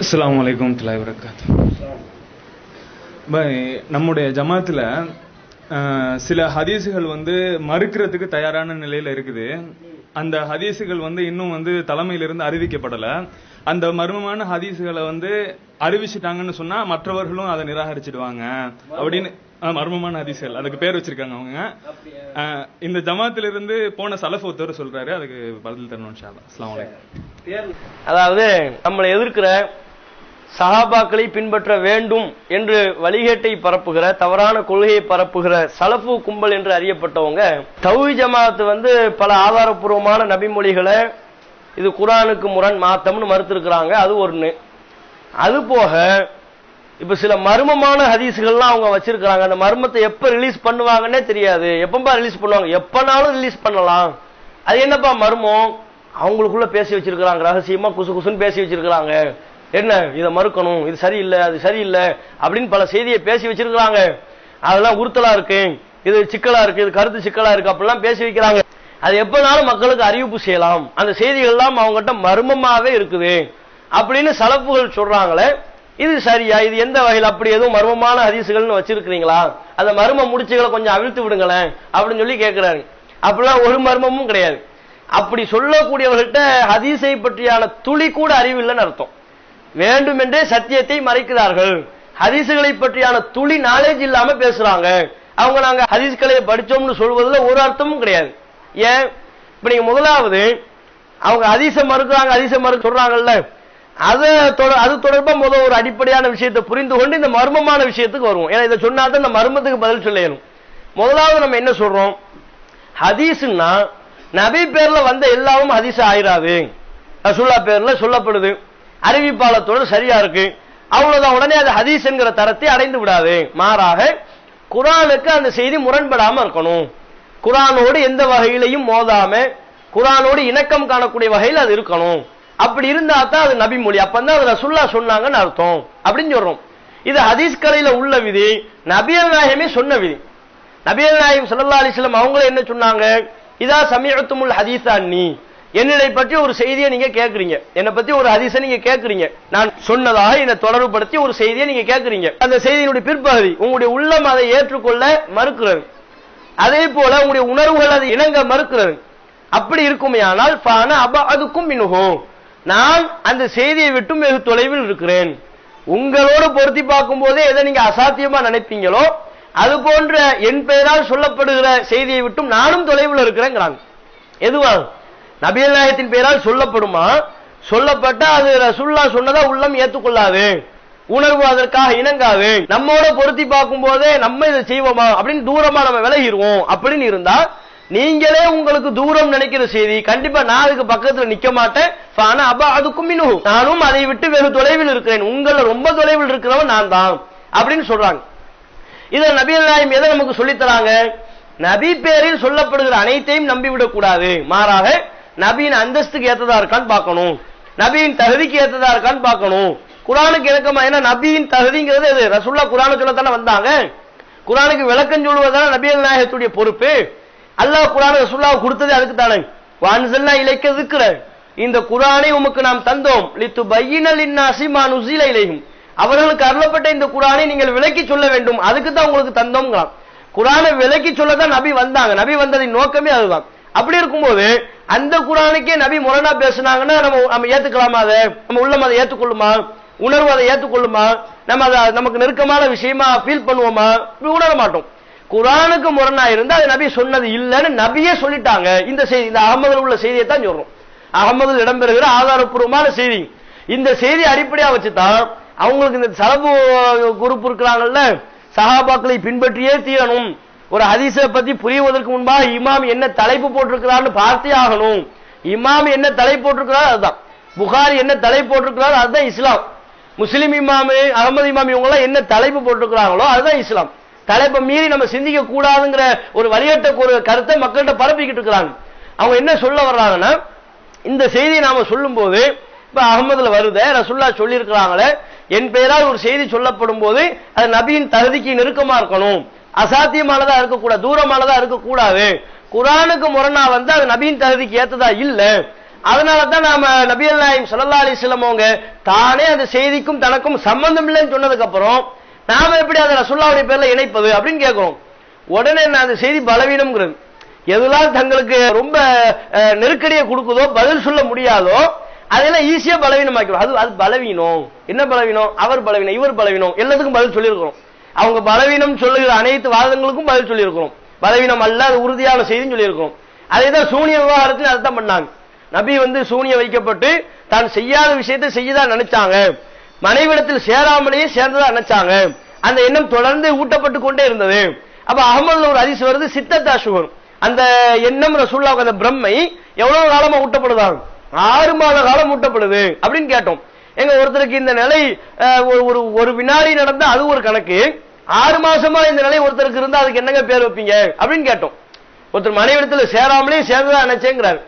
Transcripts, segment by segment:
அஸ்லாம் வலைக்கம் துலாய் வரகாத் நம்முடைய ஜமாத்துல சில ஹதீஸுகள் வந்து மறுக்கிறதுக்கு தயாரான நிலையில இருக்குது. அந்த ஹதீஸுகள் வந்து இன்னும் வந்து தலைமையிலிருந்து அறிவிக்கப்படல. அந்த மர்மமான ஹதீஸுகளை வந்து அறிவிச்சிட்டாங்கன்னு சொன்னா மற்றவர்களும் அதை நிராகரிச்சிடுவாங்க. அப்படின்னு மர்மமான ஹதீஸ்கள். அதுக்கு பேர் வச்சிருக்காங்க அவங்க. இந்த ஜமாத்திலிருந்து போன சலஃப் ஒருத்தர் சொல்றாரு. அதுக்கு பதில் தரணும் அஸ்லாம் வலைக்கம் அதாவது நம்மளை எதிர்க்கிற சஹாபாக்களை பின்பற்ற வேண்டும் என்று வழிகேட்டை பரப்புகிற தவறான கொள்கையை பரப்புகிற சலப்பு கும்பல் என்று அறியப்பட்டவங்க தௌஹி ஜமாத் வந்து பல ஆதாரப்பூர்வமான நபிமொழிகளை இது குரானுக்கு முரண் மாத்தம்னு மறுத்திருக்கிறாங்க. அது ஒண்ணு. அது போக இப்ப சில மர்மமான ஹதீஸ்கள்லாம் அவங்க வச்சிருக்கிறாங்க. அந்த மர்மத்தை எப்ப ரிலீஸ் பண்ணுவாங்கன்னே தெரியாது. எப்பப்பா ரிலீஸ் பண்ணுவாங்க? எப்பனாலும் ரிலீஸ் பண்ணலாம். அது என்னப்பா மர்மம்? அவங்களுக்குள்ள பேசி வச்சிருக்கிறாங்க. ரகசியமா குசு குசுன்னு பேசி வச்சிருக்கிறாங்க. என்ன இதை மறுக்கணும் இது சரியில்லை அது சரியில்லை அப்படின்னு பல செய்தியை பேசி வச்சிருக்கிறாங்க. அதெல்லாம் உறுத்தலா இருக்கு. இது சிக்கலா இருக்கு இது கருத்து சிக்கலா இருக்கு அப்படிலாம் பேசி வைக்கிறாங்க. அது எப்பனாலும் மக்களுக்கு அறிவிப்பு செய்யலாம். அந்த செய்திகள் எல்லாம் அவங்ககிட்ட மர்மமாவே இருக்குது. அப்படின்னு சலப்புகள் சொல்றாங்களே இது சரியா? இது எந்த வகையில் அப்படி எதுவும் மர்மமான அதிசுகள்னு வச்சிருக்கிறீங்களா? அந்த மர்ம முடிச்சுகளை கொஞ்சம் அவிழ்த்து விடுங்களேன் அப்படின்னு சொல்லி கேட்கிறாரு அப்படிலாம் ஒரு மர்மமும் கிடையாது. அப்படி சொல்லக்கூடியவர்கள்ட்ட ஹதீஸை பற்றியான துளி கூட அறிவு இல்லைன்னு அர்த்தம். வேண்டுமென்றே சத்தியத்தை மறைக்கிறார்கள். ஹதீசுகளை பற்றியான துளி நாலேஜ் இல்லாம பேசுறாங்க. அவங்க நாங்க ஹதீஸ்களை படிச்சோம்னு சொல்வதில் ஒரு அர்த்தமும் கிடையாது. ஏன்? இப்ப நீங்க முதலாவது அவங்க அதிச மறுக்கிறாங்க அதிச மறு சொல்றாங்கல்ல. அது தொட- அது தொடர்பா முதல் ஒரு அடிப்படையான விஷயத்தை புரிந்து கொண்டு இந்த மர்மமான விஷயத்துக்கு வருவோம். ஏன்னா இதை சொன்னா தான் இந்த மர்மத்துக்கு பதில் சொல்லணும். முதலாவது நம்ம என்ன சொல்றோம்? ஹதீஸ்னா நபி பேர்ல வந்த எல்லாமும் ஹதீஸ் ஆயிராது. ரசுல்லா பேர்ல சொல்லப்படுது. அறிவிப்பாளத்தோடு சரியா இருக்கு. அவ்வளவுதான். உடனே அது ஹதீஸ் என்கிற தரத்தை அடைந்து விடாது. மாறாக குரானுக்கு அந்த செய்தி முரண்படாம இருக்கணும். குரானோடு எந்த வகையிலையும் மோதாம குரானோடு இணக்கம் காணக்கூடிய வகையில் அது இருக்கணும். அப்படி இருந்தா தான் அது நபி மொழி. அப்பந்தான் அது ரசுல்லா சொன்னாங்கன்னு அர்த்தம். அப்படின்னு சொல்றோம். இது ஹதீஸ் கலையில உள்ள விதி. நபியல் நாயகமே சொன்ன விதி. நபியல் நாயகம் சல்லா அலிஸ்லம் அவங்களே என்ன சொன்னாங்க? இதா உள்ள ஹதீஸா நீ. என்னை பற்றி ஒரு செய்தியை நீங்க கேட்கறீங்க என்னை பத்தி ஒரு அதிசை நீங்க கேட்கறீங்க நான் சொன்னதாக என்னை தொடர்புபடுத்தி ஒரு செய்தியை நீங்க கேட்கறீங்க அந்த செய்தியினுடைய பிற்பகுதி உங்களுடைய உள்ளம் அதை ஏற்றுக்கொள்ள மறுக்கிறது. அதே போல உங்களுடைய உணர்வுகள் அதை இணங்க மறுக்கிறது. அப்படி இருக்குமே ஆனால் ஃபான அப அதுக்கும் மினுகும் நான் அந்த செய்தியை விட்டும் வெகு தொலைவில் இருக்கிறேன். உங்களோடு பொருத்தி பார்க்கும் போதே எதை நீங்க அசாத்தியமா நினைப்பீங்களோ அது போன்ற என் பெயரால் சொல்லப்படுகிற செய்தியை விட்டும் நானும் தொலைவில் இருக்கிறேங்கிறாங்க. எதுவாகும் நபியல் நாயத்தின் பெயரால் சொல்லப்படுமா? சொல்லப்பட்டா அது ரசுல்லா சொன்னதா உள்ளம் ஏத்துக்கொள்ளாது. உணர்வு அதற்காக இணங்காது. நம்மோட பொருத்தி பார்க்கும் போதே நம்ம இதை செய்வோமா? அப்படின்னு தூரமா நம்ம விலகிடுவோம். அப்படின்னு இருந்தா நீங்களே உங்களுக்கு தூரம் நினைக்கிற செய்தி கண்டிப்பா நான் அதுக்கு பக்கத்துல நிக்க மாட்டேன். ஆனா அப்ப அதுக்கும் இன்னும் நானும் அதை விட்டு வெகு தொலைவில் இருக்கிறேன். உங்கள ரொம்ப தொலைவில் இருக்கிறவன் நான் தான். அப்படின்னு சொல்றாங்க. இதை நபிகள் நாயம் எதை நமக்கு சொல்லித் தராங்க? நபி பேரில் சொல்லப்படுகிற அனைத்தையும் நம்பிவிடக் கூடாது. மாறாக நபியின் அந்தஸ்துக்கு ஏத்ததா இருக்கான்னு பார்க்கணும். நபியின் தகுதிக்கு ஏத்ததா இருக்கான்னு பார்க்கணும். குரானுக்கு இணக்கமா ஏன்னா நபியின் தகுதிங்கிறது எது? ரசுல்லா குரானை சொல்லத்தானே வந்தாங்க. குரானுக்கு விளக்கம் சொல்லுவதான நபியல் நாயகத்துடைய பொறுப்பு. அல்லாஹ் குரான் ரசுல்லாவை கொடுத்தது அதுக்கு தானே வான்சல்லா இலைக்க இருக்கிற. இந்த குரானை உமக்கு நாம் தந்தோம். லித்து பையினல் இன்னாசி மா நுசில இலையும் அவர்களுக்கு அருளப்பட்ட இந்த குரானை நீங்கள் விலக்கி சொல்ல வேண்டும். அதுக்கு தான் உங்களுக்கு தந்தோம்ங்களாம். குரானை விலக்கி சொல்லதான் நபி வந்தாங்க. நபி வந்ததின் நோக்கமே அதுதான். அப்படி இருக்கும்போது அந்த குரானுக்கே நபி முரணா பேசுனாங்கன்னா நம்ம நம்ம ஏத்துக்கலாமா அதை? நம்ம உள்ளம் அதை ஏத்துக்கொள்ளுமா? உணர்வு அதை ஏத்துக்கொள்ளுமா? நம்ம அதை நமக்கு நெருக்கமான விஷயமா ஃபீல் பண்ணுவோமா? இப்படி உணர மாட்டோம். குரானுக்கு முரணா இருந்தா அது நபி சொன்னது இல்லைன்னு நபியே சொல்லிட்டாங்க. இந்த செய்தி இந்த அகமதுல உள்ள செய்தியை தான் சொல்றோம். அகமதில் இடம்பெறுகிற ஆதாரப்பூர்வமான செய்தி. இந்த செய்தி அடிப்படையா வச்சுதான் அவங்களுக்கு இந்த சலபு குரூப் இருக்கிறாங்கல்ல சஹாபாக்களை பின்பற்றியே தீரணும். ஒரு ஹதீஸை பத்தி புரிவதற்கு முன்பாக இமாம் என்ன தலைப்பு போட்டிருக்கிறான்னு பார்த்தே ஆகணும். இமாம் என்ன தலை போட்டிருக்கிறார் அதுதான். புகாரி என்ன தலை போட்டிருக்கிறார் அதுதான் இஸ்லாம். முஸ்லீம் இமாமு அகமது இமாம் இவங்க எல்லாம் என்ன தலைப்பு போட்டிருக்கிறாங்களோ அதுதான் இஸ்லாம். தலைப்பை மீறி நம்ம சிந்திக்க கூடாதுங்கிற ஒரு வழிகட்ட ஒரு கருத்தை மக்கள்கிட்ட பரப்பிக்கிட்டு இருக்கிறாங்க. அவங்க என்ன சொல்ல வர்றாங்கன்னா இந்த செய்தியை நாம சொல்லும்போது இப்ப அகமதுல வருத ரசுல்லா சொல்லி இருக்கிறாங்களே என் பெயரால் ஒரு செய்தி சொல்லப்படும் போது அது நபியின் தகுதிக்கு நெருக்கமா இருக்கணும். அசாத்தியமானதா இருக்கக்கூடாது தூரமானதா இருக்கக்கூடாது. குரானுக்கு முரணா வந்து அது நபியின் தகுதிக்கு ஏத்ததா இல்ல. அதனால தான் நாம நபியல் நாயம் ஸல்லல்லாஹு அலி வஸல்லம் தானே அந்த செய்திக்கும் தனக்கும் சம்பந்தம் இல்லைன்னு சொன்னதுக்கு அப்புறம் நாம எப்படி அதை ரசுல்லாவுடைய பேர்ல இணைப்பது அப்படின்னு கேட்கிறோம். உடனே நான் அந்த செய்தி பலவீனம்ங்கிறது. எதெல்லாம் தங்களுக்கு ரொம்ப நெருக்கடியை கொடுக்குதோ பதில் சொல்ல முடியாதோ அதெல்லாம் ஈஸியா பலவீனமாக்கிறோம் அது அது பலவீனம். என்ன பலவீனம்? அவர் பலவீனம் இவர் பலவீனம். எல்லாத்துக்கும் பதில் சொல்லியிருக்கிறோம். அவங்க பலவீனம் சொல்லுகிற அனைத்து வாதங்களுக்கும் பதில் சொல்லியிருக்கிறோம். பலவீனம் அல்ல அது உறுதியான செய்தின்னு சொல்லியிருக்கிறோம். அதே தான் சூனிய விவகாரத்தில் அர்த்தம் பண்ணாங்க. நபி வந்து சூனிய வைக்கப்பட்டு தான் செய்யாத விஷயத்தை செய்யதான் நினைச்சாங்க. மனைவிடத்தில் சேராமலேயே சேர்ந்ததா நினைச்சாங்க. அந்த எண்ணம் தொடர்ந்து ஊட்டப்பட்டு கொண்டே இருந்தது. அப்ப அகமது ஒரு அதிசு வருது சித்தத்தா சுகர். அந்த எண்ணம் ரசூல்லாவுக்கு அந்த பிரம்மை எவ்வளவு காலமா ஊட்டப்படுதாங்க ஆறு மாத காலம் ஊட்டப்படுது அப்படின்னு கேட்டோம். எங்க ஒருத்தருக்கு இந்த நிலை ஒரு- ஒரு ஒரு வினாடி நடந்தா அது ஒரு கணக்கு. ஆறு மாசமா இந்த நிலை ஒருத்தருக்கு இருந்தா அதுக்கு என்னங்க பேர் வைப்பீங்க? அப்படின்னு கேட்டோம். ஒருத்தர் மனைவிடத்துல சேராமலே சேர்ந்ததா நினைச்சேங்கிறாரு.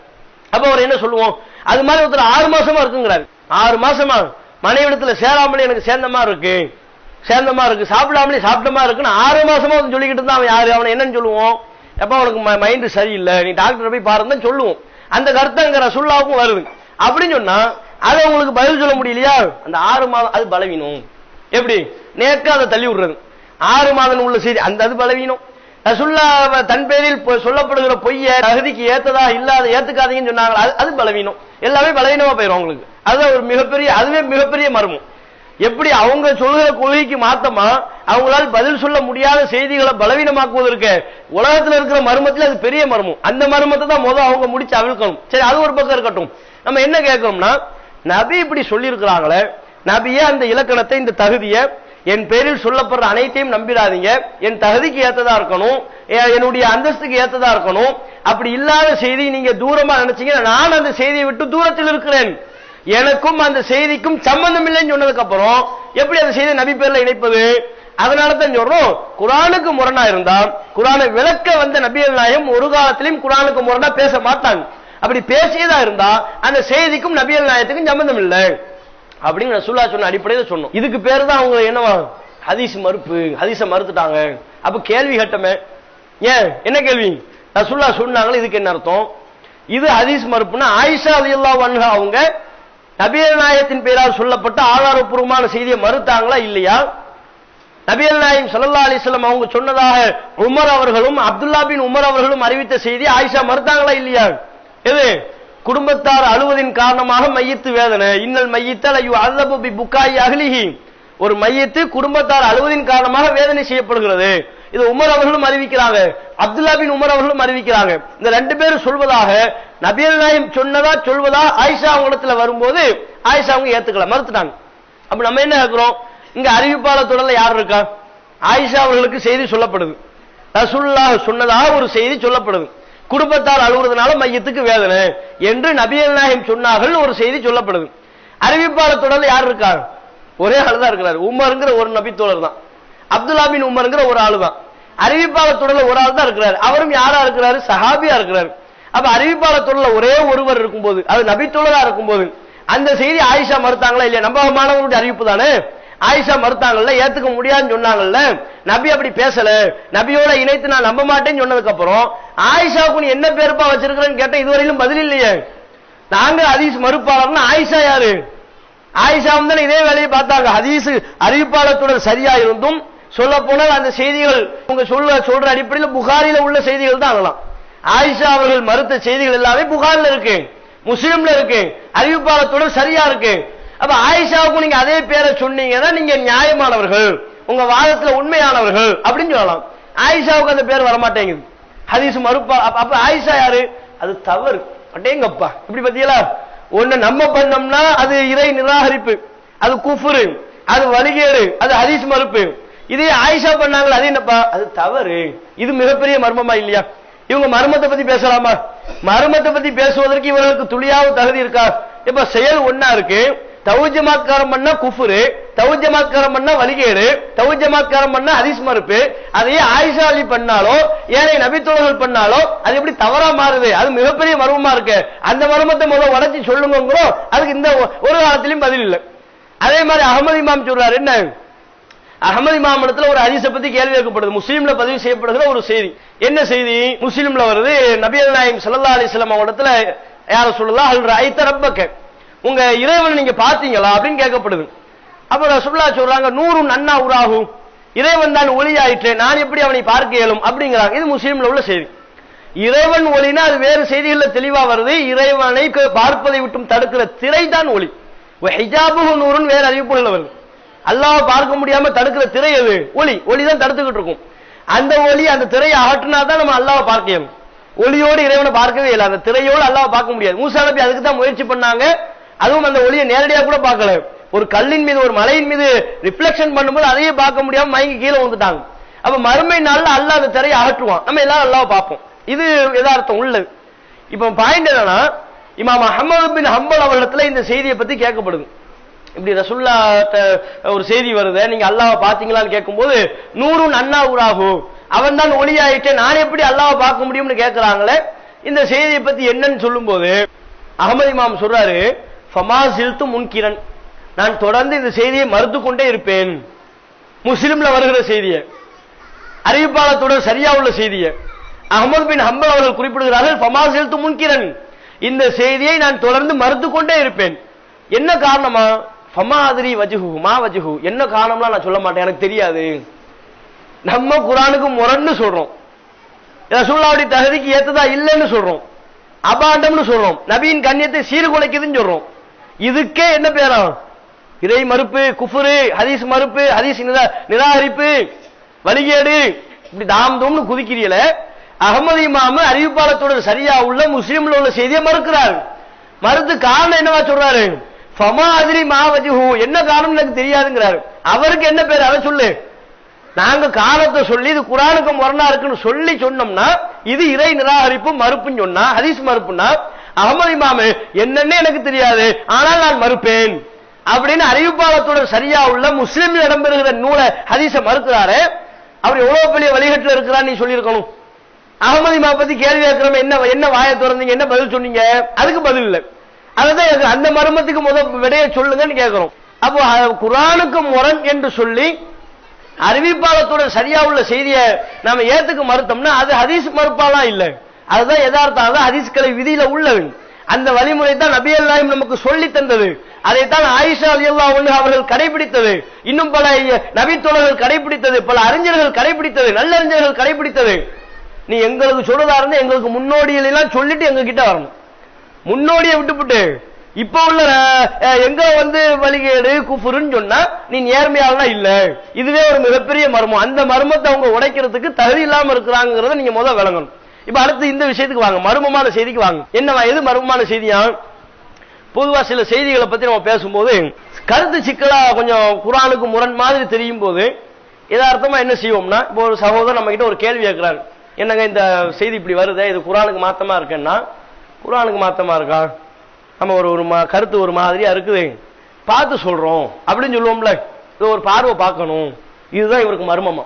அப்ப அவர் என்ன சொல்லுவோம்? அது மாதிரி ஒருத்தர் ஆறு மாசமா இருக்குங்கிறாரு. ஆறு மாசமா? மனைவிடத்துல சேராமலே எனக்கு சேர்ந்த மாதிரி இருக்கு. சேர்ந்த மாதிரி இருக்கு. சாப்பிடாமலே சாப்பிட்ட மாதிரி இருக்குன்னு ஆறு மாசமா வந்து சொல்லிக்கிட்டு இருந்தா அவன் யாரு? அவனை என்னன்னு சொல்லுவோம். எப்ப அவனுக்கு மைண்டு சரியில்லை. நீ டாக்டர் போய் பாருன்னு தான் சொல்லுவோம். அந்த கருத்தங்கிற சுல்லாவுக்கும் வருது. அப்படின்னு சொன்னா அதை உங்களுக்கு பதில் சொல்ல முடியலையா? அந்த ஆறு மாதம் அது பலவீனம். எப்படி? நேர்க்க அதை தள்ளி விடுறது. ஆறு மாதம் உள்ள செய்தி அந்த அது பலவீனம். ரசுல்லா தன் பேரில் சொல்லப்படுகிற பொய்ய தகுதிக்கு ஏத்ததா இல்லாத ஏத்துக்காதீங்கன்னு சொன்னாங்க அது அது பலவீனம். எல்லாமே பலவீனமா போயிடும் அவங்களுக்கு. அதுதான் ஒரு மிகப்பெரிய அதுவே மிகப்பெரிய மர்மம். எப்படி அவங்க சொல்கிற கொள்கைக்கு மாத்தமா அவங்களால் பதில் சொல்ல முடியாத செய்திகளை பலவீனமாக்குவதற்கு உலகத்தில் இருக்கிற மர்மத்தில் அது பெரிய மர்மம். அந்த மர்மத்தை தான் முதல் அவங்க முடிச்சு அவிழ்க்கணும். சரி அது ஒரு பக்கம் இருக்கட்டும். நம்ம என்ன கேட்கணும்னா நபி இப்படி சொல்லியிருக்கிறாங்களே நபியே அந்த இலக்கணத்தை இந்த தகுதியை என் பேரில் சொல்லப்படுற அனைத்தையும் நம்பிடாதீங்க. என் தகுதிக்கு ஏத்ததா இருக்கணும். என்னுடைய அந்தஸ்துக்கு ஏத்ததா இருக்கணும். அப்படி இல்லாத செய்தி நீங்க தூரமா நினைச்சீங்கன்னா நான் அந்த செய்தியை விட்டு தூரத்தில் இருக்கிறேன். எனக்கும் அந்த செய்திக்கும் சம்பந்தம் இல்லைன்னு சொன்னதுக்கு அப்புறம் எப்படி அந்த செய்தியை நபி பேர்ல இணைப்பது? அதனால தான் சொல்றோம். குரானுக்கு முரணா இருந்தா குரானை விளக்க வந்த நபிகள் நாயகம் ஒரு காலத்திலும் குரானுக்கு முரணா பேச மாட்டாங்க. அப்படி பேசியதா இருந்தா அந்த செய்திக்கும் நபிகள் நாயகத்துக்கும் சம்பந்தம் இல்லை. அப்படின்னு ரசூல்லா சொன்ன அடிப்படையில் சொன்னோம். இதுக்கு பேரு தான் அவங்க என்னவா ஹதீஸ் மறுப்பு ஹதீஸ மறுத்துட்டாங்க. அப்ப கேள்வி கட்டமே. ஏன்? என்ன கேள்வி? ரசூல்லா சொன்னாங்களே இதுக்கு என்ன அர்த்தம்? இது ஹதீஸ் மறுப்புன்னா ஆயிஷா ரலியல்லாஹு அன்ஹா அவங்க நபியல் நாயகத்தின் பெயரால் சொல்லப்பட்ட ஆதாரப்பூர்வமான செய்தியை மறுத்தாங்களா இல்லையா? நபியல் நாயம் சல்லா அலிஸ்லாம் அவங்க சொன்னதாக உமர் அவர்களும் அப்துல்லா பின் உமர் அவர்களும் அறிவித்த செய்தி ஆயிஷா மறுத்தாங்களா இல்லையா? எது? குடும்பத்தார் அழுவதின் காரணமாக மையத்து வேதனை. இன்னல் மையத்தால் ஐயோ அல்லபி புக்காய் அகலிஹி. ஒரு மையத்து குடும்பத்தார் அழுவதின் காரணமாக வேதனை செய்யப்படுகிறது. இது உமர் அவர்களும் அறிவிக்கிறாங்க. அப்துல்லா பின் உமர் அவர்களும் அறிவிக்கிறாங்க. இந்த ரெண்டு பேரும் சொல்வதாக நபியல் நாயம் சொன்னதா சொல்வதா ஆயிஷா அவங்களிடத்துல வரும்போது ஆயிஷா அவங்க ஏத்துக்கல மறுத்துட்டாங்க. அப்ப நம்ம என்ன கேட்கிறோம்? இங்க அறிவிப்பாளர் தொடர்ல யார் இருக்கா? ஆயிஷா அவர்களுக்கு செய்தி சொல்லப்படுது. ரசுல்லா சொன்னதாக ஒரு செய்தி சொல்லப்படுது. குடும்பத்தால் அழுகுறதுனால மையத்துக்கு வேதனை என்று நபியல் நாயகம் சொன்னார்கள் ஒரு செய்தி சொல்லப்படுது. அறிவிப்பாளர் தொடர்ல யார் இருக்காரு ஒரே ஆளு தான் இருக்கிறார். உமருங்கிற ஒரு நபித்தோழர் தான். அப்துல்லா பின் உமருங்கிற ஒரு ஆளு தான். அறிவிப்பாளர் தொடர்ல ஒரு ஆள் தான் இருக்கிறார். அவரும் யாரா இருக்கிறாரு? சஹாபியா இருக்கிறார். அப்ப அறிவிப்பாளர் தொடர்ல ஒரே ஒருவர் இருக்கும்போது அது நபித்தோழரா இருக்கும்போது அந்த செய்தி ஆயிஷா மறுத்தாங்களா இல்லையா? நம்பகமானவருடைய அறிவிப்பு தானே? ஆயிஷா மறுத்தாங்கல்ல ஏத்துக்க முடியாதுன்னு சொன்னாங்கல்ல. நபி அப்படி பேசல. நபியோட இணைத்து நான் நம்ப மாட்டேன்னு சொன்னதுக்கு அப்புறம் ஆயிஷாவுக்கு நீ என்ன பேருப்பா வச்சிருக்கிறேன்னு கேட்ட இதுவரையிலும் பதில் இல்லையே. நாங்க ஹதீஸ் மறுப்பாளர்னா ஆயிஷா யாரு? ஆயிஷா வந்து இதே வேலையை பார்த்தாங்க. ஹதீஸ் அறிவிப்பாளத்துடன் சரியா இருந்தும் சொல்ல போனால் அந்த செய்திகள் உங்க சொல்ல சொல்ற அடிப்படையில் புகாரில உள்ள செய்திகள் தான் அதெல்லாம். ஆயிஷா அவர்கள் மறுத்த செய்திகள் எல்லாமே புகாரில் இருக்கு. முஸ்லீம்ல இருக்கு. அறிவிப்பாளத்துடன் சரியா இருக்கு. அப்ப ஆயிஷாவுக்கும் நீங்க அதே பேரை சொன்னீங்கன்னா நீங்க நியாயமானவர்கள். உங்க வாதத்துல உண்மையானவர்கள் அப்படின்னு சொல்லலாம். ஆயிஷாவுக்கு அந்த பேர் வரமாட்டேங்குது. ஹதீஸ் மறுப்பா அப்ப- ஆயிஷா யாரு? அது தவறு. அட்டேங்கப்பா இப்படி பத்தியலா ஒண்ணு நம்ம பண்ணோம்னா அது இறை நிராகரிப்பு. அது குஃபுரு. அது வழிகேடு அது ஹதீஸ் மறுப்பு. இதே ஆயிஷா பண்ணாங்களா அது என்னப்பா? அது தவறு. இது மிகப்பெரிய மர்மமா இல்லையா? இவங்க மர்மத்தை பத்தி பேசலாமா? மர்மத்தை பத்தி பேசுவதற்கு இவர்களுக்கு துளியாவது தகுதி இருக்கா? இப்ப செயல் ஒன்னா இருக்கு. தௌஜமாக்காரம் பண்ணா குஃபுரு தௌஜமாக்காரம் பண்ணா வழிகேடு தௌஜமாக்காரம் பண்ணா ஹதீஸ் மறுப்பு அதையே ஆயிஷா அலி பண்ணாலோ ஏழை நபித்தோழர்கள் பண்ணாலோ அது எப்படி தவறா மாறுது? அது மிகப்பெரிய மர்மமா இருக்கு. அந்த மர்மத்தை முதல்ல உடச்சி சொல்லுங்கிறோம் அதுக்கு இந்த ஒரு காலத்திலும் பதில் இல்லை. அதே மாதிரி அகமது இமாம் சொல்றாரு என்ன? அகமது இமாம் இடத்துல ஒரு ஹதீஸை பத்தி கேள்வி கேட்கப்படுது. முஸ்லீம்ல பதிவு செய்யப்படுகிற ஒரு செய்தி. என்ன செய்தி? முஸ்லீம்ல வருது நபியல் நாயம் சல்லா அலிஸ்லாம் வஸல்லம் இடத்துல யார சொல்லலாம் அல் ஐத்த ரப்பக்க. உங்க இறைவனை நீங்க பாத்தீங்களா அப்படின்னு கேட்கப்படுது. அப்ப சுல்லா சொல்றாங்க நூறு நன்னா உராகும் இறைவன் தான் ஒளியாயிற்று நான் எப்படி அவனை பார்க்க இயலும்? அப்படிங்கிறாங்க. இது முஸ்லீம்ல உள்ள செய்தி. இறைவன் ஒளினா அது வேறு செய்திகள்ல தெளிவா வருது. இறைவனை க- பார்ப்பதை விட்டும் தடுக்கிற திரை தான் ஒளி. ஹிஜாபுகு நூறுன்னு வேற அறிவிப்புள்ள வருது. அல்லாஹ் பார்க்க முடியாம தடுக்கிற திரை அது ஒளி. ஒளி தான் தடுத்துக்கிட்டு இருக்கும். அந்த ஒளி அந்த திரையை அகற்றினா தான் நம்ம அல்லாஹ் பார்க்க இயலும். ஒளியோடு இறைவனை பார்க்கவே இல்லை அந்த திரையோடு அல்லாவை பார்க்க முடியாது. மூசா நபி அதுக்கு தான் முயற்சி பண்ணாங்க. அதுவும் அந்த ஒளியை நேரடியா கூட பார்க்கல. ஒரு கல்லின் மீது ஒரு மலையின் மீது ரிஃப்ளெக்ஷன் பண்ணும்போது அதையே பார்க்க முடியாம மயங்கி கீழே வந்துட்டாங்க அப்ப மறுமை நாள்ல அல்லாஹ் அந்த திரையை அகற்றுவான். நம்ம எல்லாரும் அல்லாஹ் பார்ப்போம். இது எதார்த்தம் உள்ளது. இப்ப பாயிண்ட் என்னன்னா இமாம் அஹமது பின் ஹம்பல் அவர்களிடத்துல இந்த செய்தியை பத்தி கேட்கப்படுது. இப்படி ரசுல்லா ஒரு செய்தி வருது. நீங்க அல்லாவை பாத்தீங்களான்னு கேட்கும்போது நூறும் அண்ணா ஊராகு அவன் தான் ஒளியாயிட்டே நான் எப்படி அல்லாவை பார்க்க முடியும்னு கேட்கிறாங்களே? இந்த செய்தியை பத்தி என்னன்னு சொல்லும்போது அகமது இமாம் சொல்றாரு ஃபமாசில்து முன்கிரன் நான் தொடர்ந்து இந்த செய்தியை மறுத்து கொண்டே இருப்பேன். முஸ்லிம்ல வருகிற செய்தியை அறிவிப்பாளத்துடன் சரியா உள்ள செய்தியை அகமது பின் ஹம்பல் அவர்கள் குறிப்பிடுகிறார்கள் ஃபமாசில்து முன்கிரன். இந்த செய்தியை நான் தொடர்ந்து மறுத்து கொண்டே இருப்பேன். என்ன காரணமா? ஃபமாதிரி வஜுகு மா வஜுகு என்ன காரணம்லாம் நான் சொல்ல மாட்டேன் எனக்கு தெரியாது. நம்ம குரானுக்கு முரண்னு சொல்றோம். ரசூல்லாவுடைய தகுதிக்கு ஏத்ததா இல்லைன்னு சொல்றோம். அபாண்டம்னு சொல்றோம். நபியின் கண்ணியத்தை சீர்குலைக்குதுன்னு சொல்றோம். இதுக்கே என்ன பேரம்? இறை மறுப்பு குஃபுரு ஹதீஸ் மறுப்பு ஹதீஸ் நிராகரிப்பு வழிகேடு. இப்படி தாம் தோம்னு குதிக்கிறீல அகமது இமாமு அறிவிப்பாளத்தோட சரியா உள்ள முஸ்லீம்ல உள்ள செய்தியை மறுக்கிறார். மறுத்து காரணம் என்னவா சொல்றாரு? ஃபமா அதிரி என்ன காரணம் எனக்கு தெரியாதுங்கிறாரு. அவருக்கு என்ன பேர்? அதை சொல்லு. நாங்க காரணத்தை சொல்லி இது குரானுக்கு முரணா இருக்குன்னு சொல்லி சொன்னோம்னா இது இறை நிராகரிப்பு மறுப்புன்னு சொன்னா ஹதீஸ் மறுப்புன்னா அகமது இமாமு என்னன்னு எனக்கு தெரியாது ஆனால் நான் மறுப்பேன். அப்படின்னு அறிவிப்பாளத்துடன் சரியா உள்ள முஸ்லீம் இடம்பெறுகிற நூலை ஹதீச மறுக்கிறாரு. அவர் எவ்வளவு பெரிய வழிகட்டில் இருக்கிறான்னு நீ சொல்லியிருக்கணும். அகமது இமா பத்தி கேள்வி கேட்கிறோம் என்ன என்ன வாயை திறந்தீங்க என்ன பதில் சொன்னீங்க? அதுக்கு பதில் இல்லை. அதுதான் எனக்கு அந்த மர்மத்துக்கு முதல் விடைய சொல்லுங்கன்னு கேட்கிறோம். அப்போ குரானுக்கு முரண் என்று சொல்லி அறிவிப்பாளத்துடன் சரியா உள்ள செய்தியை நாம ஏத்துக்கு மறுத்தோம்னா அது ஹதீஸ் மறுப்பாலாம் இல்லை? அதுதான் யதார்த்தம். அதான் ஹதீஸ்களை விதியில உள்ளவன் அந்த வழிமுறை தான் நபி அல்லாயும் நமக்கு சொல்லி தந்தது. அதைத்தான் ஆயிஷா அலியல்லாஹ் ஒன்று அவர்கள் கடைபிடித்தது. இன்னும் பல நபித்தோழர்கள் கடைபிடித்தது. பல அறிஞர்கள் கடைபிடித்தது. நல்லறிஞர்கள் கடைபிடித்தது. நீ எங்களுக்கு சொல்றதா இருந்தா எங்களுக்கு முன்னோடிகள் எல்லாம் சொல்லிட்டு எங்க கிட்ட வரணும். முன்னோடியை விட்டுப்புட்டு இப்ப உள்ள எங்க வந்து வழிகேடு குஃபுருன்னு சொன்னா நீ நேர்மையாளனா இல்ல. இதுவே ஒரு மிகப்பெரிய மர்மம். அந்த மர்மத்தை அவங்க உடைக்கிறதுக்கு தகுதி இல்லாம இருக்கிறாங்கிறத நீங்க முதல் விளங்கணும். இப்ப அடுத்து இந்த விஷயத்துக்கு வாங்க. மர்மமான செய்திக்கு வாங்க. என்னவா எது மர்மமான செய்தியா? பொதுவா சில செய்திகளை பத்தி நம்ம பேசும்போது கருத்து சிக்கலா கொஞ்சம் குரானுக்கு முரண் மாதிரி தெரியும் போது எதார்த்தமா என்ன செய்வோம்னா இப்போ ஒரு சகோதரர் நம்ம கிட்ட ஒரு கேள்வி கேட்கிறாரு. என்னங்க இந்த செய்தி இப்படி வருதே? இது குரானுக்கு மாத்தமா இருக்குன்னா? குரானுக்கு மாத்தமா இருக்கா? நம்ம ஒரு ஒரு மா- கருத்து ஒரு மாதிரியா இருக்குது. பார்த்து சொல்றோம். அப்படின்னு சொல்லுவோம்ல. இது ஒரு பார்வை பார்க்கணும். இதுதான் இவருக்கு மர்மமா.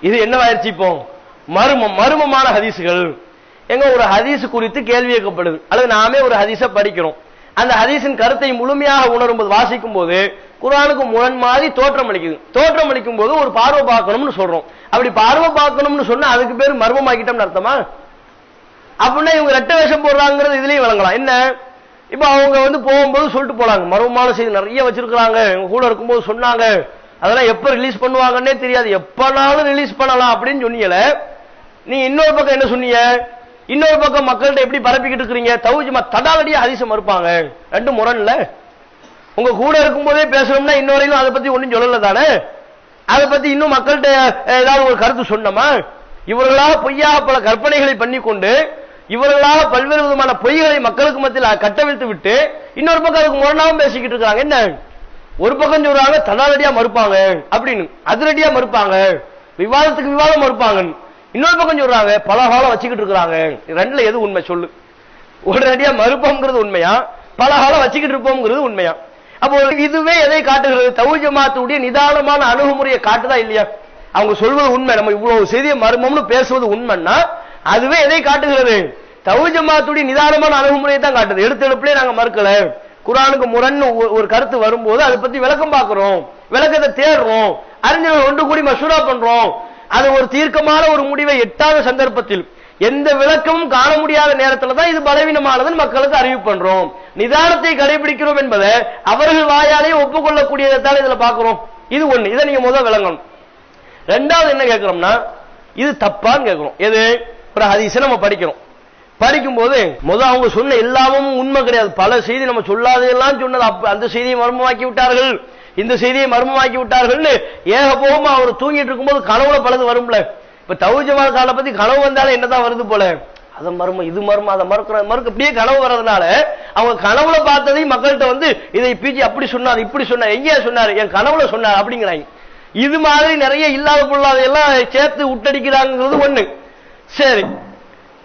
இது என்னவாயிருச்சு இப்போ? மர்மம் மர்மமான ஹதீசுகள். எங்க ஒரு ஹதீஸ் குறித்து கேள்வி கேட்கப்படுது அல்லது நாமே ஒரு ஹதீஸை படிக்கிறோம். அந்த ஹதீஸின் கருத்தை முழுமையாக உணரும் போது வாசிக்கும் போது குரானுக்கு முரண் மாதிரி தோற்றம் அளிக்குது. தோற்றம் அளிக்கும் போது ஒரு பார்வை பார்க்கணும்னு சொல்றோம். அப்படி பார்வை பார்க்கணும்னு சொன்னா அதுக்கு பேர் மர்மமாக்கிட்டோம்னு அர்த்தமா? அப்படின்னா இவங்க ரெட்ட வேஷம் போடுறாங்கிறது இதுலயும் விளங்கலாம். என்ன? இப்ப அவங்க வந்து போகும்போது சொல்லிட்டு போறாங்க. மர்மமான செய்தி நிறைய வச்சிருக்கிறாங்க. இவங்க கூட இருக்கும்போது சொன்னாங்க. அதெல்லாம் எப்ப ரிலீஸ் பண்ணுவாங்கன்னே தெரியாது. எப்பனாலும் ரிலீஸ் பண்ணலாம் அப்படின்னு சொன்னீங்களே நீ இன்னொரு பக்கம் என்ன சொன்னீங்க? இன்னொரு பக்கம் மக்கள்கிட்ட எப்படி பரப்பிக்கிட்டு இருக்கிறீங்க? தவுஜிமா தடாலடியா அதிசம் மறுப்பாங்க. ரெண்டு முரண்ல. உங்க கூட இருக்கும்போதே பேசணும்னா இன்னொரையும் அதை பத்தி ஒன்றும் சொல்லல தானே? அதை பத்தி இன்னும் மக்கள்கிட்ட ஏதாவது ஒரு கருத்து சொன்னோமா? இவர்களாக பொய்யாக பல கற்பனைகளை பண்ணிக்கொண்டு இவர்களாக பல்வேறு விதமான பொய்களை மக்களுக்கு மத்தியில் கட்டவிழ்த்து விட்டு இன்னொரு பக்கம் அதுக்கு முரணாவும் பேசிக்கிட்டு இருக்காங்க என்ன? ஒரு பக்கம் சொல்றாங்க தடாலடியா மறுப்பாங்க அப்படின்னு. அதிரடியா மறுப்பாங்க. விவாதத்துக்கு விவாதம் மறுப்பாங்க இன்னொரு பக்கம் சொல்றாங்க பல காலம் வச்சுக்கிட்டு இருக்காங்க ரெண்டுல எது உண்மை சொல்லு? உடனடியா மறுப்போம்ங்கிறது உண்மையா? பல காலம் வச்சுக்கிட்டு இருப்போம்ங்கிறது உண்மையா? அப்போ இதுவே எதை காட்டுகிறது? தௌஜமாத்துடைய நிதானமான அணுகுமுறையை காட்டுதா இல்லையா? அவங்க சொல்வது உண்மை. நம்ம இவ்வளவு செய்தியை மர்மம்னு பேசுவது உண்மைன்னா அதுவே எதை காட்டுகிறது? தௌஜமாத்துடைய நிதானமான அணுகுமுறையை தான் காட்டுது. எடுத்த எடுப்புலயே நாங்க மறுக்கல. குரானுக்கு முரண்னு ஒரு கருத்து வரும்போது அதை பத்தி விளக்கம் பார்க்கிறோம். விளக்கத்தை தேடுறோம். அறிஞர்கள் ஒன்று கூடி மசூரா பண்றோம். அது ஒரு தீர்க்கமான ஒரு முடிவை எட்டாத சந்தர்ப்பத்தில் எந்த விளக்கமும் காண முடியாத நேரத்தில் தான் இது பலவீனமானதுன்னு மக்களுக்கு அறிவு பண்றோம். நிதானத்தை கடைபிடிக்கிறோம் என்பதை அவர்கள் வாயாலே ஒப்புக்கொள்ளக்கூடியதான் இதுல பாக்குறோம் இது ஒண்ணு. இதை நீங்க முதல் விளங்கணும். ரெண்டாவது என்ன கேட்கிறோம்னா இது தப்பான்னு கேட்கிறோம். எது? ஒரு ஹதீஸை நம்ம படிக்கிறோம். படிக்கும்போது முதல் அவங்க சொன்ன எல்லாமும் உண்மை கிடையாது. பல செய்தி நம்ம சொல்லாததெல்லாம் சொன்னது அந்த செய்தியை மர்மமாக்கி விட்டார்கள். இந்த செய்தியை மர்மமாக்கி விட்டார்கள்னு ஏகபோகமா அவர் தூங்கிட்டு இருக்கும்போது கனவுல பலது வரும்ல. இப்ப தௌஜமால் காலை பத்தி கனவு வந்தாலும் என்னதான் வருது போல? அதை மர்மம் இது மர்மம் அதை மறுக்கிற மறுக்க அப்படியே கனவு வர்றதுனால அவங்க கனவுல பார்த்ததையும் மக்கள்கிட்ட வந்து இதை பிஜி அப்படி சொன்னார் இப்படி சொன்னார் எங்கேயா சொன்னார் என் கனவுல சொன்னார் அப்படிங்கிறாங்க. இது மாதிரி நிறைய இல்லாத பொருளாத எல்லாம் சேர்த்து விட்டடிக்கிறாங்கிறது ஒண்ணு. சரி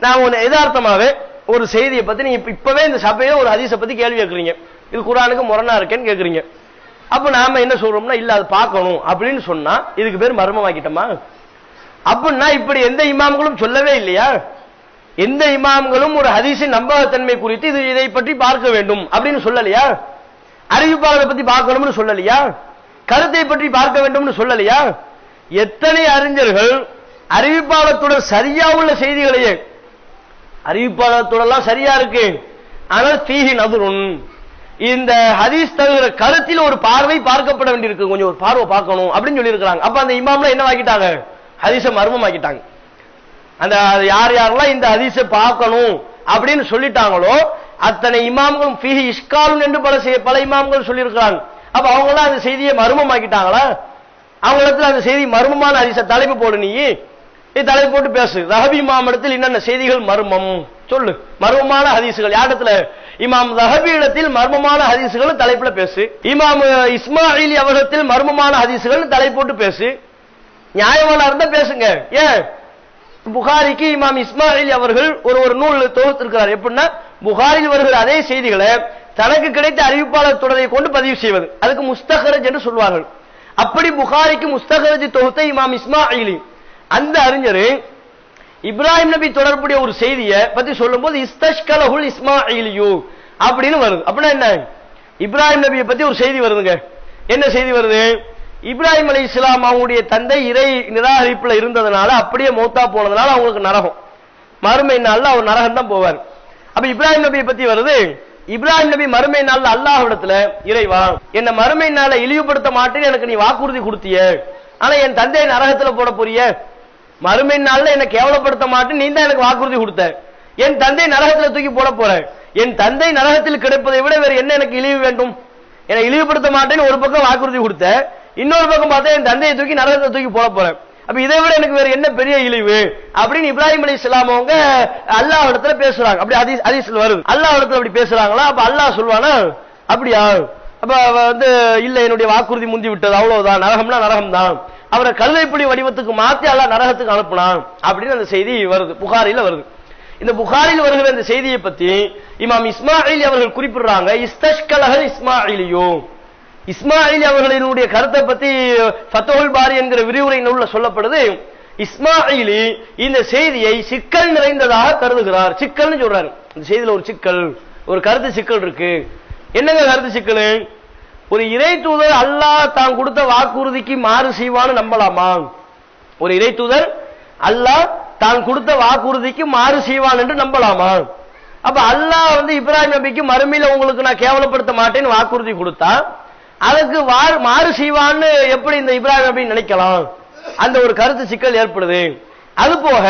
நான் ஒண்ணு யதார்த்தமாவே ஒரு செய்தியை பத்தி நீங்க இப்பவே இந்த சபையில ஒரு ஹதீஸை பத்தி கேள்வி கேட்கறீங்க. இது குரானுக்கு முரணா இருக்கேன்னு கேட்கறீங்க. அப்ப நாம என்ன சொல்றோம்னா இல்ல அது பார்க்கணும் அப்படின்னு சொன்னா இதுக்கு பேர் மர்மம் ஆக்கிட்டோமா அப்படின்னா இப்படி எந்த இமாம்களும் சொல்லவே இல்லையா? எந்த இமாம்களும் ஒரு ஹதீஸின் நம்பகத்தன்மை குறித்து இது இதை பற்றி பார்க்க வேண்டும் அப்படின்னு சொல்லலையா? அறிவிப்பாளரை பத்தி பார்க்கணும்னு சொல்லலையா? கருத்தை பற்றி பார்க்க வேண்டும்னு சொல்லலையா? எத்தனை அறிஞர்கள் அறிவிப்பாளத்துடன் சரியா உள்ள செய்திகளையே அறிவிப்பாளத்துடன் சரியா இருக்கு. ஆனால் தீகி நதுருன். இந்த ஹதீஸ் தவிர கருத்தில் ஒரு பார்வை பார்க்கப்பட வேண்டியிருக்கு. கொஞ்சம் ஒரு பார்வை பார்க்கணும் அப்படின்னு சொல்லியிருக்கிறாங்க. அப்ப அந்த இமாம்ல என்ன ஆக்கிட்டாங்க ஹதீஸை மர்மமாக்கிட்டாங்க. அந்த யார் யாரெல்லாம் இந்த ஹதீஸை பார்க்கணும் அப்படின்னு சொல்லிட்டாங்களோ அத்தனை இமாம்களும் பிஹி இஷ்காலுன் என்று பல செய்ய பல இமாம்கள் சொல்லியிருக்கிறாங்க. அப்ப அவங்க எல்லாம் அந்த செய்தியை மர்மமாக்கிட்டாங்களா? அவங்களிடத்துல அந்த செய்தி மர்மமான ஹதீஸ தலைப்பு போடு நீ. தலைப்பு போட்டு பேசு. ரஹபி மாமடத்தில் என்னென்ன செய்திகள் மர்மம்? சொல்லு. மர்மமான ஹதீசுகள் யாரிடத்துல இமாம் ரஹபீடத்தில் மர்மமான ஹதீசுகள் தலைப்புல பேசு. இமாம் அஹ், இஸ்மாயிலி அவர்களிடத்தில் மர்மமான ஹதீசுகள் தலைப்போட்டு பேசு. நியாயமான இருந்தா பேசுங்க. ஏன்? புகாரிக்கு இமாம் இஸ்மாயில் அவர்கள் ஒரு ஒரு நூல் தொகுத்திருக்கிறார். எப்படின்னா புகாரில் வருகிற அதே செய்திகளை தனக்கு கிடைத்த அறிவிப்பாளர் தொடரை கொண்டு பதிவு செய்வது. அதுக்கு முஸ்தகரஜ் என்று சொல்வார்கள். அப்படி புகாரிக்கு முஸ்தகரஜ் தொகுத்த இமாம் இஸ்மாயிலி. அந்த அறிஞர் இப்ராஹிம் நபி தொடர்புடைய ஒரு செய்தியை பத்தி சொல்லும்போது இஸ்தஷ்கலஹுல் இஸ்மாயிலியூ அப்படின்னு வருது. அப்படின்னா என்ன? இப்ராஹிம் நபியை பத்தி ஒரு செய்தி வருதுங்க. என்ன செய்தி வருது? இப்ராஹிம் அலி இஸ்லாம் அவங்களுடைய தந்தை இறை நிராகரிப்புல இருந்ததுனால அப்படியே மௌத்தா போனதுனால அவங்களுக்கு நரகம். மறுமை நாள்ல அவர் நரகம் தான் போவார். அப்ப இப்ராஹிம் நபியை பத்தி வருது இப்ராஹிம் நபி மறுமை நாள்ல அல்லாஹிடத்துல இறைவா? என்ன மறுமை நாள இழிவுபடுத்த மாட்டேன்னு எனக்கு நீ வாக்குறுதி கொடுத்திய. ஆனா என் தந்தை நரகத்துல போட போறிய. மறுமை நாள்ல என்ன கேவலப்படுத்த மாட்டேன். நீ தான் எனக்கு வாக்குறுதி கொடுத்த. என் தந்தை நரகத்தில் தூக்கி போட போற. என் தந்தை நரகத்தில் கிடைப்பதை விட வேற என்ன எனக்கு இழிவு வேண்டும்? என்னை இழிவுபடுத்த மாட்டேன்னு ஒரு பக்கம் வாக்குறுதி கொடுத்த. இன்னொரு பக்கம் பார்த்தா என் தந்தையை தூக்கி நரகத்தை தூக்கி போட போறேன் அப்ப இதை விட எனக்கு வேற என்ன பெரிய இழிவு? அப்படின்னு இப்ராஹிம் அலி இஸ்லாம் அவங்க அல்லாஹ் இடத்துல பேசுறாங்க. அப்படி ஹதீஸ் அதிசல் வருது. அல்லாஹ் இடத்துல அப்படி பேசுறாங்களா? அப்ப அல்லாஹ் சொல்லுவானா அப்படியா? அப்ப வந்து இல்ல என்னுடைய வாக்குறுதி முந்தி விட்டது. அவ்வளவுதான். நரகம்னா நரகம் தான் அவரை கழுதைப்புலி வடிவத்துக்கு மாற்றி அல்ல நரகத்துக்கு அனுப்புனான் அப்படின்னு அந்த செய்தி வருது. புகாரில வருது. இந்த புகாரில் வருகிற இந்த செய்தியை பத்தி இமாம் இஸ்மாயில் அவர்கள் குறிப்பிடுறாங்க இஸ்தஷ்கலகன் இஸ்மாயிலியோ. இஸ்மாயில் அவர்களினுடைய கருத்தை பத்தி பத்தோல் பாரி என்கிற விரிவுரை உள்ள சொல்லப்படுது இஸ்மாயிலி இந்த செய்தியை சிக்கல் நிறைந்ததாக கருதுகிறார். சிக்கல்னு சொல்றாரு. இந்த செய்தியில ஒரு சிக்கல் ஒரு கருத்து சிக்கல் இருக்கு. என்னங்க கருத்து சிக்கல்? ஒரு இறை தூதர் அல்லாஹ் தான் கொடுத்த வாக்குறுதிக்கு மாறு செய்வான்னு நம்பலாமா? ஒரு இறை தூதர் அல்லாஹ் தான் கொடுத்த வாக்குறுதிக்கு மாறு செய்வான் என்று நம்பலாமா? அப்ப அல்லாஹ் வந்து இப்ராஹிம் நபிக்கு மறுமையில உங்களுக்கு நான் கேவலப்படுத்த மாட்டேன்னு வாக்குறுதி கொடுத்தா அதுக்கு மாறு செய்வான்னு எப்படி இந்த இப்ராஹிம் நபி நினைக்கலாம்? அந்த ஒரு கருத்து சிக்கல் ஏற்படுது. அது போக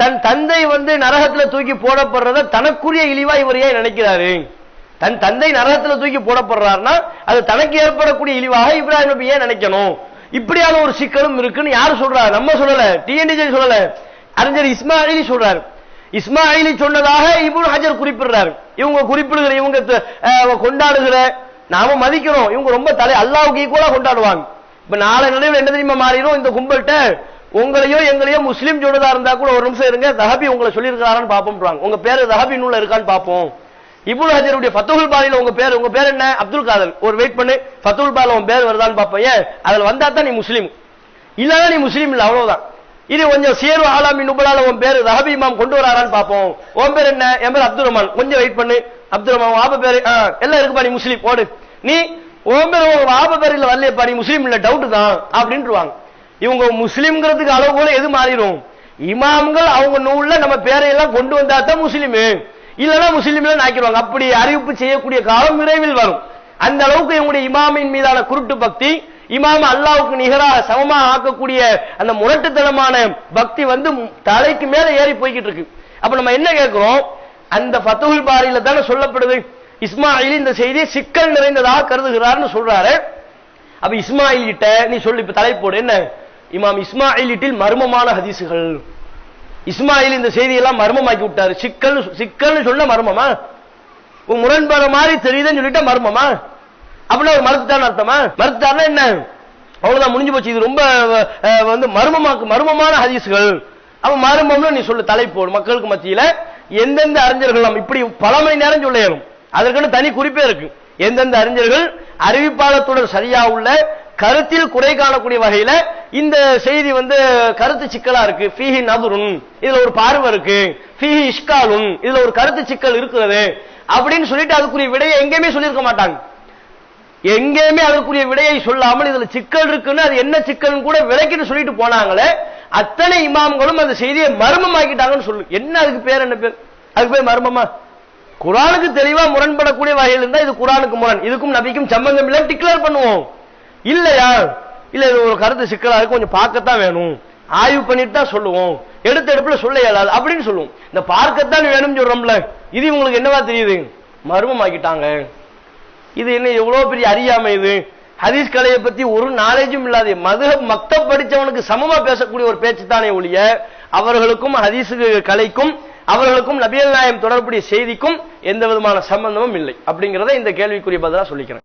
தன் தந்தை வந்து நரகத்துல தூக்கி போடப்படுறத தனக்குரிய இழிவா இவர் ஏன் நினைக்கிறாரு? தன் தந்தை நரகத்துல தூக்கி போடப்படுறாருன்னா அது தனக்கு ஏற்படக்கூடிய இழிவாக இப்ராஹிம் நபி ஏன் நினைக்கணும்? இப்படியான ஒரு சிக்கலும் இருக்குன்னு யாரு சொல்றாரு நம்ம சொல்லல. டிஎன்டிஜே சொல்லல. அறிஞர் இஸ்மாயிலி சொல்றாரு. இஸ்மாயிலி சொன்னதாக இப்னு ஹஜர் குறிப்பிடுறாரு. இவங்க குறிப்பிடுகிற இவங்க கொண்டாடுகிற நாம மதிக்கிறோம். இவங்க ரொம்ப தலை அல்லாவுக்கு ஈக்குவலா கொண்டாடுவாங்க. இப்ப நாளை நினைவு என்ன தெரியுமா மாறிடும்? இந்த கும்பல்கிட்ட உங்களையோ எங்களையோ முஸ்லீம் சொன்னதா இருந்தா கூட ஒரு நிமிஷம் இருங்க. தஹபி உங்களை சொல்லியிருக்கிறாரான்னு பார்ப்போம் உங்க பேரு தஹபி நூல்ல இருக்கான்னு பார்ப்போம். இப்னு ஹஜருடைய ஃபத்துல் பாரில உங்க பேர் உங்க பேர் என்ன? அப்துல் காதர். ஒரு வெயிட் பண்ணு. ஃபத்துல் பாரில உன் பேர் வருதான்னு பாப்போம் ஏன்? அதில் வந்தா தான் நீ முஸ்லீம். இல்லன்னா நீ முஸ்லீம் இல்லை அவ்வளவுதான். இது கொஞ்சம் சேரு ஆலாமி நுபலால உன் பேர் ரஹபி இமாம் கொண்டு வராரான்னு பார்ப்போம். உன் பேர் என்ன? என் பேர் அப்துல் ரஹ்மான். கொஞ்சம் வெயிட் பண்ணு. அப்துல் ரஹ்மான் வாப பேர் ஆ, எல்லாம் இருக்குப்பா நீ முஸ்லீம். போடு நீ உன் பேர் உங்க வாப பேர் இல்ல வரலையப்பா நீ முஸ்லீம் இல்ல டவுட் தான் அப்படின்ட்டுருவாங்க. இவங்க முஸ்லீம்ங்கிறதுக்கு அளவு கூட எது மாறிடும்? இமாம்கள் அவங்க நூல்ல நம்ம பேரையெல்லாம் கொண்டு வந்தா தான் முஸ்லீமு. இல்லைன்னா முஸ்லிம்ல ஆக்கிடுவாங்க அப்படி அறிவிப்பு செய்யக்கூடிய காலம் விரைவில் வரும். அந்த அளவுக்கு இவங்களுடைய இமாமின் மீதான குருட்டு பக்தி இமாம அல்லாவுக்கு நிகராக சமமாக ஆக்கக்கூடிய அந்த முரட்டுத்தனமான பக்தி வந்து தலைக்கு மேல ஏறி போய்கிட்டு இருக்கு. அப்ப நம்ம என்ன கேட்கிறோம்? அந்த ஃபத்துல் பாரியில தானே சொல்லப்படுது. இஸ்மாயில் இந்த செய்தியை சிக்கல் நிறைந்ததாக கருதுகிறார்னு சொல்றாரு. அப்ப இஸ்மாயில் கிட்ட நீ சொல்லு இப்ப தலைப்போடு என்ன? இமாம் இஸ்மாயிலிட்டில் மர்மமான ஹதீசுகள் இஸ்மாயில் இந்த செய்தியெல்லாம் மர்மமாக்கி விட்டாரு. சிக்கல் சிக்கல்னு சொன்ன மர்மமா? உன் மாதிரி தெரியுதுன்னு சொல்லிட்டா மர்மமா? அப்படின்னா ஒரு மறுத்துட்டான்னு அர்த்தமா? மறுத்துட்டாருன்னா என்ன? அவ்வளவுதான் முடிஞ்சு போச்சு. இது ரொம்ப வந்து மர்மமாக்கு மர்மமான ஹதீசுகள் அவன் மர்மம்னு நீ சொல்லு தலைப்போடு மக்களுக்கு மத்தியில எந்தெந்த அறிஞர்கள் நம்ம இப்படி பல மணி நேரம் சொல்ல இயலும். அதற்குன்னு தனி குறிப்பே இருக்கு. எந்தெந்த அறிஞர்கள் அறிவிப்பாளத்துடன் சரியா உள்ள கருத்தில் குறை காணக்கூடிய வகையில இந்த செய்தி வந்து கருத்து சிக்கலா இருக்கு. ஃபீஹி நதுருன். இதுல ஒரு பார்வை இருக்கு. ஃபீஹி இஷ்காலுன். இதுல ஒரு கருத்து சிக்கல் இருக்கிறது. அப்படின்னு சொல்லிட்டு அதுக்குரிய விடையை எங்கேயுமே சொல்லியிருக்க மாட்டாங்க. எங்கேயுமே அதற்குரிய விடையை சொல்லாமல் இதுல சிக்கல் இருக்குன்னு அது என்ன சிக்கல் கூட விளக்கின்னு சொல்லிட்டு போனாங்களே அத்தனை இமாம்களும் அந்த செய்தியை மர்மமாக்கிட்டாங்கன்னு சொல்லு. என்ன அதுக்கு பேர் என்ன பேர்? அதுக்கு பேர் மர்மமா? குரானுக்கு தெளிவா முரண்படக்கூடிய வகையில் இருந்தா இது குரானுக்கு முரண். இதுக்கும் நபிக்கும் சம்பந்தம் இல்லை டிக்ளேர் பண்ணுவோம். இல்லையா? இல்ல இது ஒரு கருத்து சிக்கலா இருக்கு கொஞ்சம் பார்க்கத்தான் வேணும். ஆய்வு பண்ணிட்டு தான் சொல்லுவோம். எடுத்த எடுப்புல சொல்ல இயலாது. அப்படின்னு சொல்லுவோம். இந்த பார்க்கத்தான் வேணும்னு சொல்றோம்ல. இது உங்களுக்கு என்னவா தெரியுது? மர்மமாக்கிட்டாங்க இது என்ன எவ்வளவு பெரிய அறியாமை இது? ஹதீஸ் கலையை பத்தி ஒரு நாலேஜும் இல்லாத மது மக்த படிச்சவனுக்கு சமமா பேசக்கூடிய ஒரு பேச்சு தானே ஒழிய அவர்களுக்கும் ஹதீஸ் கலைக்கும் அவர்களுக்கும் நபியல் நாயம் தொடர்புடைய செய்திக்கும் எந்த விதமான சம்பந்தமும் இல்லை. அப்படிங்கிறத இந்த கேள்விக்குரிய பதிலாக சொல்லிக்கிறேன்.